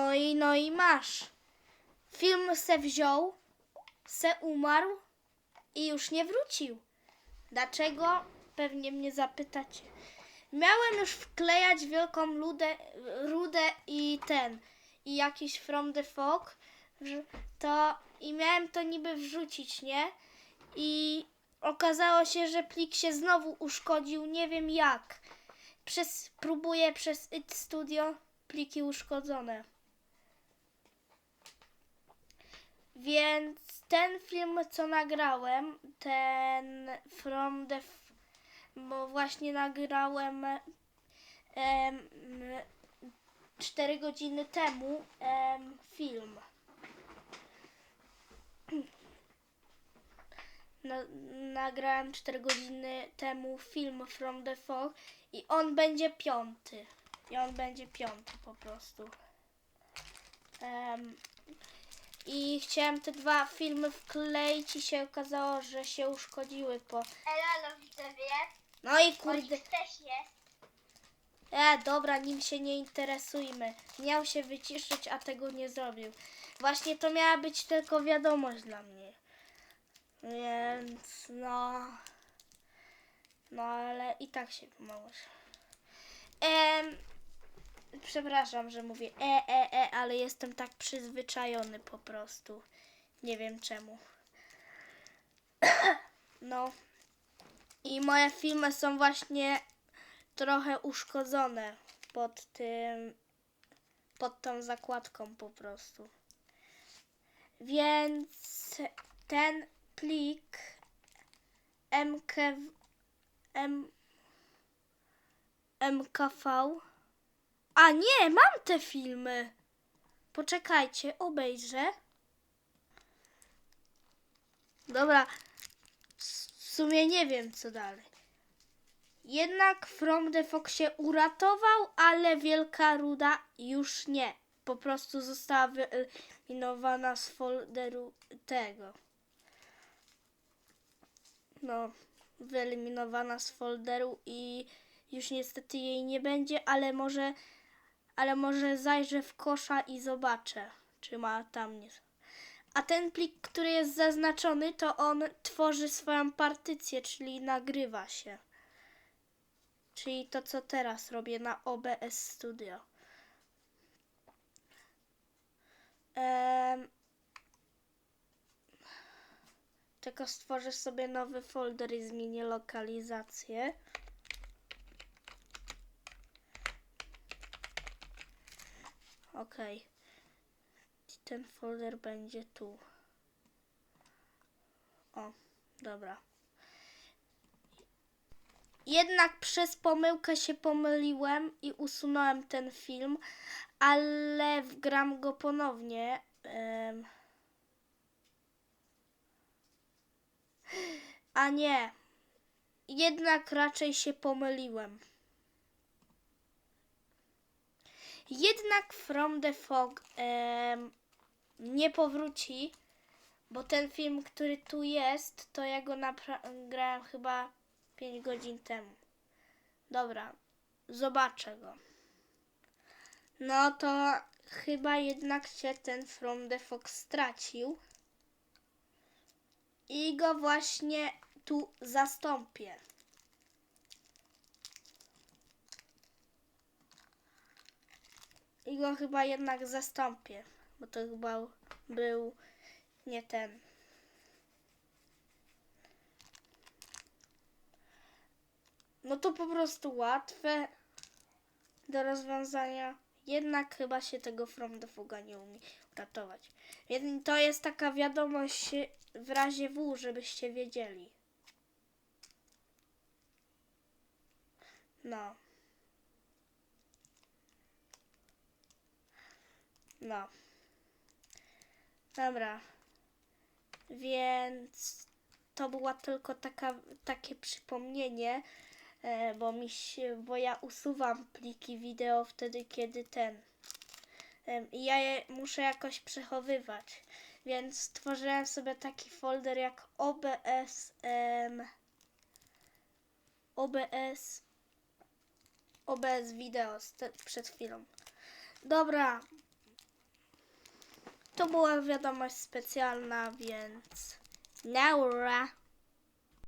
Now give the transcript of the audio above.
No i, no i masz. Film se wziął, se umarł i już nie wrócił. Dlaczego? Pewnie mnie zapytacie. Miałem już wklejać wielką ludę, rudę i ten, i jakiś From the Fog, to i miałem to niby wrzucić, nie? I okazało się, że plik się znowu uszkodził, nie wiem jak. Przez, próbuję przez It Studio pliki uszkodzone. Więc ten film, co nagrałem, ten From the. F- bo właśnie nagrałem em, 4 godziny temu em, film. Na, nagrałem 4 godziny temu film From the Fog i on będzie piąty. I on będzie piąty po prostu. Em, I chciałem te dwa filmy wkleić i się okazało, że się uszkodziły po... Ela, no widzowie, No i kurde... Też jest. E, dobra, nim się nie interesujmy. Miał się wyciszyć, a tego nie zrobił. Właśnie to miała być tylko wiadomość dla mnie. Więc no. No ale i tak się pomogłeś. Em, przepraszam, że mówię e, e, e, ale jestem tak przyzwyczajony po prostu. Nie wiem czemu. No. I moje filmy są właśnie trochę uszkodzone pod tym, pod tą zakładką po prostu. Więc ten plik MK, M, MKV. A nie, mam te filmy. Poczekajcie, obejrzę. Dobra, w sumie nie wiem co dalej. Jednak From the Fox się uratował, ale Wielka Ruda już nie. Po prostu została wyeliminowana z folderu tego. No, wyeliminowana z folderu i już niestety jej nie będzie, ale może, ale może zajrzę w kosza i zobaczę, czy ma tam nie. A ten plik, który jest zaznaczony, to on tworzy swoją partycję, czyli nagrywa się. Czyli to, co teraz robię na OBS Studio. Em, tylko stworzę sobie nowy folder i zmienię lokalizację. Ok. Ten folder będzie tu. O, dobra. Jednak przez pomyłkę się pomyliłem i usunąłem ten film, ale wgram go ponownie. Em. A nie. Jednak raczej się pomyliłem. Jednak From the Fog nie powróci, bo ten film, który tu jest, to ja go nagrałem chyba 5 godzin temu. Dobra, zobaczę go. No to chyba jednak się ten From the Fox stracił. I go właśnie tu zastąpię. I go chyba jednak zastąpię, bo to chyba był nie ten. No to po prostu łatwe do rozwiązania. Jednak chyba się tego From the Fuga nie umie uratować. Więc to jest taka wiadomość w razie W, żebyście wiedzieli. No. No. Dobra. Więc to była tylko taka, takie przypomnienie, e, bo mi się, bo ja usuwam pliki wideo wtedy, kiedy ten. em, I ja je muszę jakoś przechowywać. Więc stworzyłem sobie taki folder jak OBS. OBS. OBS wideo przed chwilą. Dobra. To była wiadomość specjalna, więc Naura.